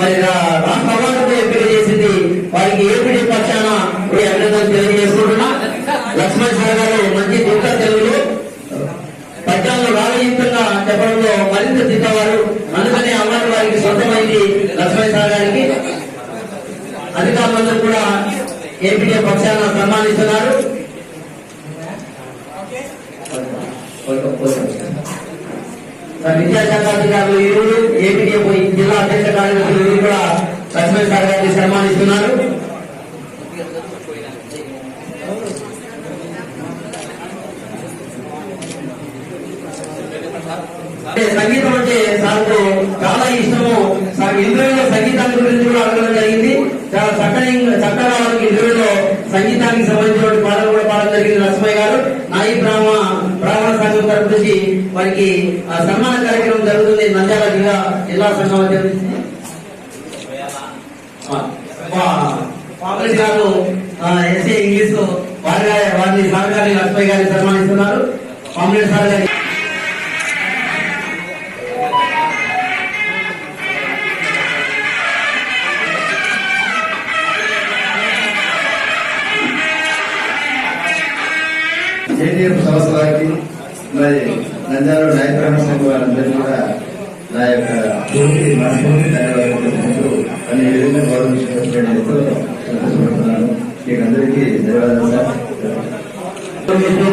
మరి రా- రాష్ట్ర అవార్డుకు ఎంపిక చేసింది వారికి ఏపీ పక్షాన ఈ అభినందనలు తెలియజేసుకుంటున్నా? లక్ష్మణ్ సార్ గారు మంచి దిట్ట తెలుగులో పద్యాలను రాగయుక్తంగా చెప్పడంలో మరింత దిట్టవారు అందుకనే అవార్డు వారికి సొంతమైంది లక్ష్మణ్ సార్ గారికి. అధికారులందరూ కూడా ఏపీడీ పక్షాన సన్మానిస్తున్నారు. విద్యాశాఖ అధికారులు ఈరోజు ఏపీడీఎఫ్ జిల్లా అధ్యక్ష కార్యదర్శులు వీరు కూడా లక్ష్మణ్ గారిని సన్మానిస్తున్నారు. సంగీతం అంటే సార్కు చాలా ఇష్టము. సార్ ఇంటర్వ్యూలో సంగీతాన్ని గురించి కూడా అడగడం జరిగింది. చాలా చక్కని చక్కగా వాళ్ళకి ఇంటర్వ్యూలో సంగీతానికి సంబంధించిన పాటలు కూడా పాడడం జరిగింది లక్ష్మయ్య గారు. నాయి బ్రాహ్మ బ్రాహ్మణ సంఘం తరపు నుంచి వారికి సన్మాన కార్యక్రమం జరుగుతుంది నంద్యాల జిల్లా జిల్లా సంఘం అధ్యక్షుడు కాంగ్రెస్ గారు ఎస్ఏ ఇంగ్లీష్ వారి వారిని సార్ లక్ష్మయ్య గారిని సన్మానిస్తున్నారు. కాంగ్రెస్ సార్ గారి జేడీఎఫ్ సంవత్సరానికి మరి సంఘం వారందరినీ కూడా నా యొక్క ధన్యవాదాలు. మీకు అందరికీ ధన్యవాదాలు సార్. విష్ణు